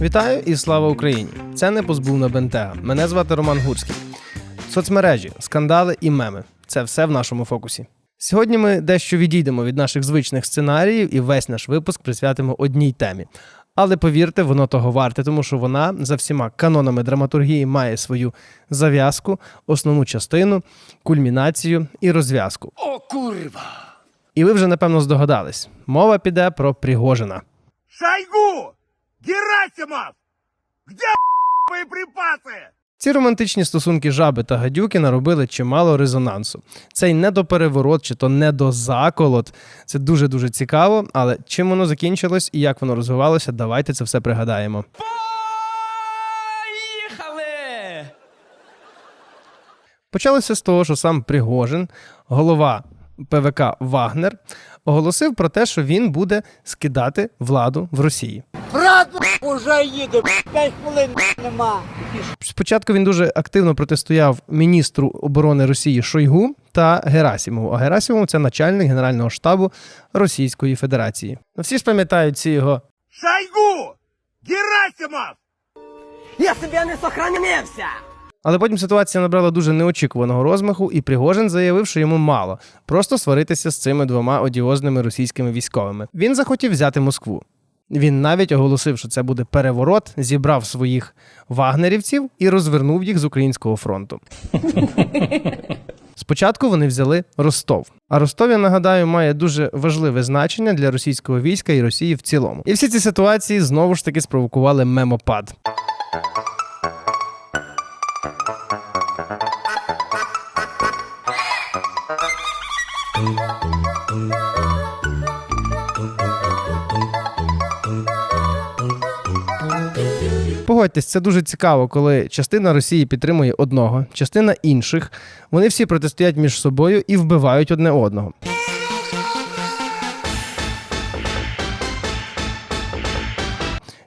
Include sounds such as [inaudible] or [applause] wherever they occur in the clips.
Вітаю і слава Україні! Це не позбувна бентега. Мене звати Роман Гурський. Соцмережі, скандали і меми це все в нашому фокусі. Сьогодні ми дещо відійдемо від наших звичних сценаріїв і весь наш випуск присвятимо одній темі. Але повірте, воно того варте, тому що вона за всіма канонами драматургії має свою зав'язку, основну частину, кульмінацію і розв'язку. О, курва! І ви вже напевно здогадались. Мова піде про Пригожина. Шойгу! Герасимов! Где боеприпасы? Ці романтичні стосунки жаби та гадюки наробили чимало резонансу. Цей недопереворот чи то недозаколот це дуже дуже цікаво. Але чим воно закінчилось і як воно розвивалося, давайте це все пригадаємо. Поїхали! Почалося з того, що сам Пригожин, голова ПВК Вагнер, оголосив про те, що він буде скидати владу в Росії. Брат, уже їде, 5 хвилин нема. Спочатку він дуже активно протистояв міністру оборони Росії Шойгу та Герасімову. А Герасімов це начальник Генерального штабу Російської Федерації. Ну, всі ж пам'ятають ці його Шойгу! Герасимов! Я собі не сохранився! Але потім ситуація набрала дуже неочікуваного розмаху, і Пригожин заявив, що йому мало просто сваритися з цими двома одіозними російськими військовими. Він захотів взяти Москву. Він навіть оголосив, що це буде переворот, зібрав своїх вагнерівців і розвернув їх з українського фронту. [laughs] Спочатку вони взяли Ростов. А Ростов, я нагадаю, має дуже важливе значення для російського війська і Росії в цілому. І всі ці ситуації знову ж таки спровокували мемопад. Погодьтесь, це дуже цікаво, коли частина Росії підтримує одного, частина інших. Вони всі протистоять між собою і вбивають одне одного.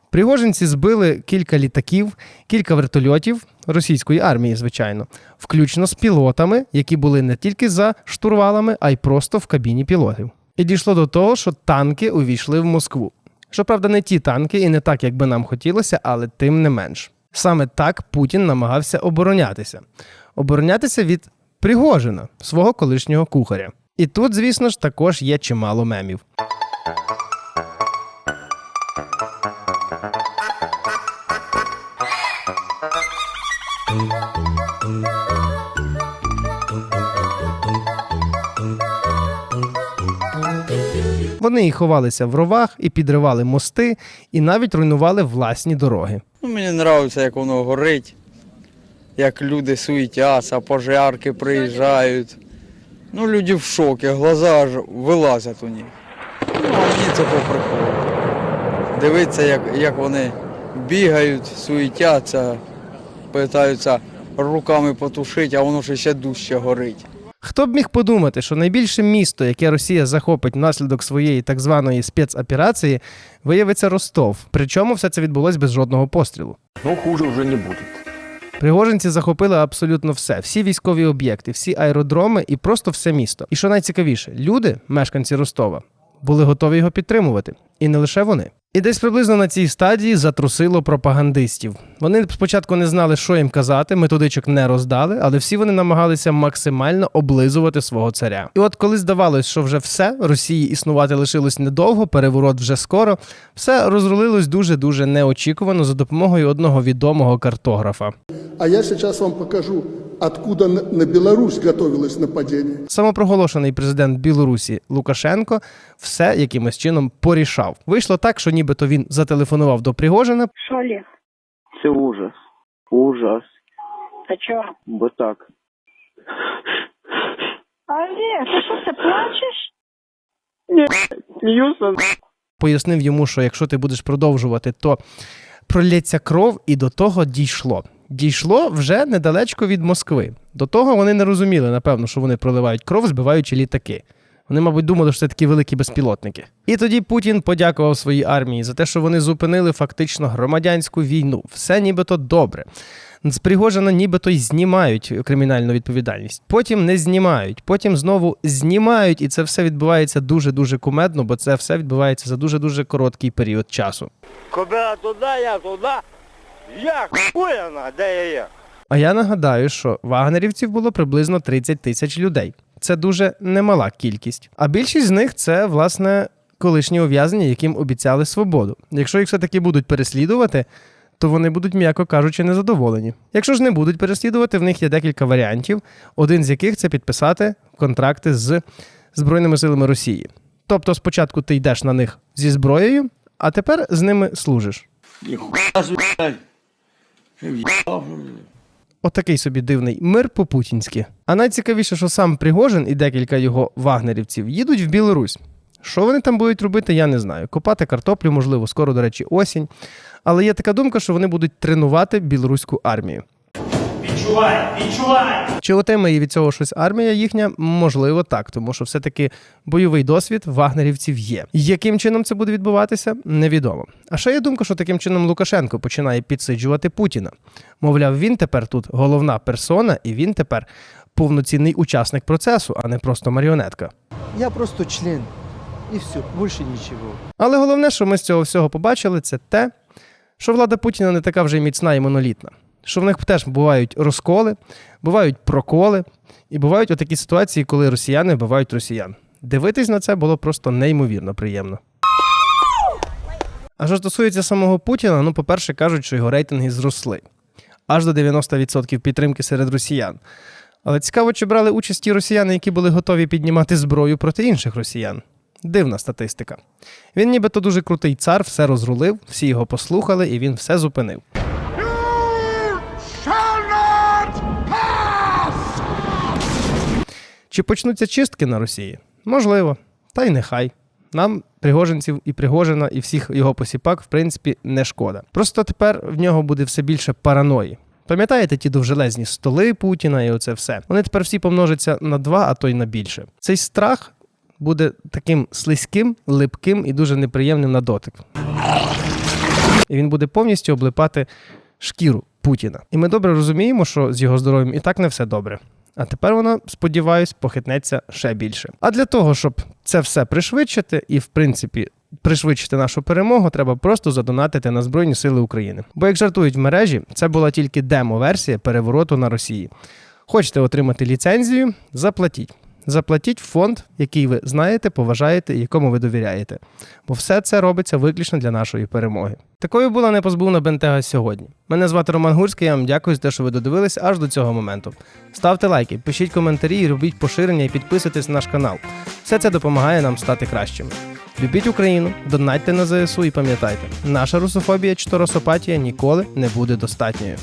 Пригожинці збили кілька літаків, кілька вертольотів російської армії, звичайно, включно з пілотами, які були не тільки за штурвалами, а й просто в кабіні пілотів. І дійшло до того, що танки увійшли в Москву. Щоправда, не ті танки і не так, як би нам хотілося, але тим не менш. Саме так Путін намагався оборонятися. Оборонятися від Пригожина, свого колишнього кухаря. І тут, звісно ж, також є чимало мемів. Вони і ховалися в ровах, і підривали мости, і навіть руйнували власні дороги. Ну, мені подобається, як воно горить, як люди суетяться, пожарки приїжджають. Ну, люди в шокі, глаза аж вилазять у них. Ну, а мені це по приколу. Дивитися, як, як вони бігають, суетяться, питаються руками потушити, а воно ж ще дужче горить. Хто б міг подумати, що найбільше місто, яке Росія захопить внаслідок своєї так званої спецоперації, виявиться Ростов. Причому все це відбулось без жодного пострілу. Но хуже уже не будет. Пригожинці захопили абсолютно все: всі військові об'єкти, всі аеродроми і просто все місто. І що найцікавіше, люди, мешканці Ростова, були готові його підтримувати, і не лише вони. І десь приблизно на цій стадії затрусило пропагандистів. Вони спочатку не знали, що їм казати, методичок не роздали, але всі вони намагалися максимально облизувати свого царя. І от коли здавалось, що вже все, Росії існувати лишилось недовго, переворот вже скоро, все розрулилось дуже дуже неочікувано за допомогою одного відомого картографа. А я сейчас вам покажу, откуда на Беларусь готовилось нападение. Самопроголошений президент Білорусі Лукашенко все якимось чином порішав. Вийшло так, що нібито він зателефонував до Пригожина, Що, Олег? Це ужас. Ужас. А чого? Бо так. Олег, ти що, ти плачеш? Сміюся. пояснив йому, що якщо ти будеш продовжувати, то пролється кров, і до того дійшло. Дійшло вже недалечко від Москви. До того вони не розуміли, напевно, що вони проливають кров, збиваючи літаки. Вони, мабуть, думали, що це такі великі безпілотники. І тоді Путін подякував своїй армії за те, що вони зупинили фактично громадянську війну. Все нібито добре. З Пригожина нібито й знімають кримінальну відповідальність. Потім не знімають, потім знову знімають, і це все відбувається дуже дуже кумедно, бо це все відбувається за дуже дуже короткий період часу. Кобила туди, я туди. Я хуяна, де я є? А я нагадаю, що вагнерівців було приблизно 30 тисяч людей. Це дуже немала кількість. А більшість з них це власне колишні ув'язнені, яким обіцяли свободу. Якщо їх все-таки будуть переслідувати, то вони будуть, м'яко кажучи, незадоволені. Якщо ж не будуть переслідувати, в них є декілька варіантів, один з яких це підписати контракти з Збройними силами Росії. Тобто спочатку ти йдеш на них зі зброєю, а тепер з ними служиш. Отакий собі дивний мир по-путінськи. А найцікавіше, що сам Пригожин і декілька його вагнерівців їдуть в Білорусь. Що вони там будуть робити, я не знаю. Копати картоплю, можливо, скоро, до речі, осінь. Але є така думка, що вони будуть тренувати білоруську армію. Відчувай, відчувай! Чи отримає від цього щось армія їхня? Можливо, так, тому що все-таки бойовий досвід вагнерівців є. Яким чином це буде відбуватися, невідомо. А ще є думка, що таким чином Лукашенко починає підсиджувати Путіна. Мовляв, він тепер тут головна персона, і він тепер повноцінний учасник процесу, а не просто маріонетка. Я просто член. И все, больше ничего. Але головне, що ми з цього всього побачили, це те, що влада Путіна не така вже й міцна і монолітна. Що в них теж бувають розколи, бувають проколи, і бувають отакі ситуації, коли росіяни вбивають росіян. Дивитись на це було просто неймовірно приємно. А що стосується самого Путіна, ну, по-перше, кажуть, що його рейтинги зросли аж до 90% підтримки серед росіян. Але цікаво, чи брали участь ті росіяни, які були готові піднімати зброю проти інших росіян. Дивна статистика. Він нібито дуже крутий цар, все розрулив, всі його послухали, і він все зупинив. Чи почнуться чистки на Росії? Можливо, та й нехай. Нам пригожинців і Пригожина, і всіх його посіпак, в принципі, не шкода. Просто тепер в нього буде все більше параної. Пам'ятаєте ті довжелезні столи Путіна і оце все? Вони тепер всі помножаться на два, а то й на більше. Цей страх буде таким слизьким, липким і дуже неприємним на дотик. І він буде повністю облипати шкіру Путіна. І ми добре розуміємо, що з його здоров'ям і так не все добре. А тепер воно, сподіваюсь, похитнеться ще більше. А для того, щоб це все пришвидшити і, в принципі, пришвидшити нашу перемогу, треба просто задонатити на Збройні Сили України. Бо, як жартують в мережі, це була тільки демо-версія перевороту на Росії. Хочете отримати ліцензію? Заплатіть. Заплатіть фонд, який ви знаєте, поважаєте якому ви довіряєте. Бо все це робиться виключно для нашої перемоги. Такою була непозбувна бентега сьогодні. Мене звати Роман Гурський. Я вам дякую за те, що ви додивились аж до цього моменту. Ставте лайки, пишіть коментарі, робіть поширення і підписуйтесь на наш канал. Все це допомагає нам стати кращими. Любіть Україну, донатьте на ЗСУ і пам'ятайте, наша русофобія чи то росопатія ніколи не буде достатньою.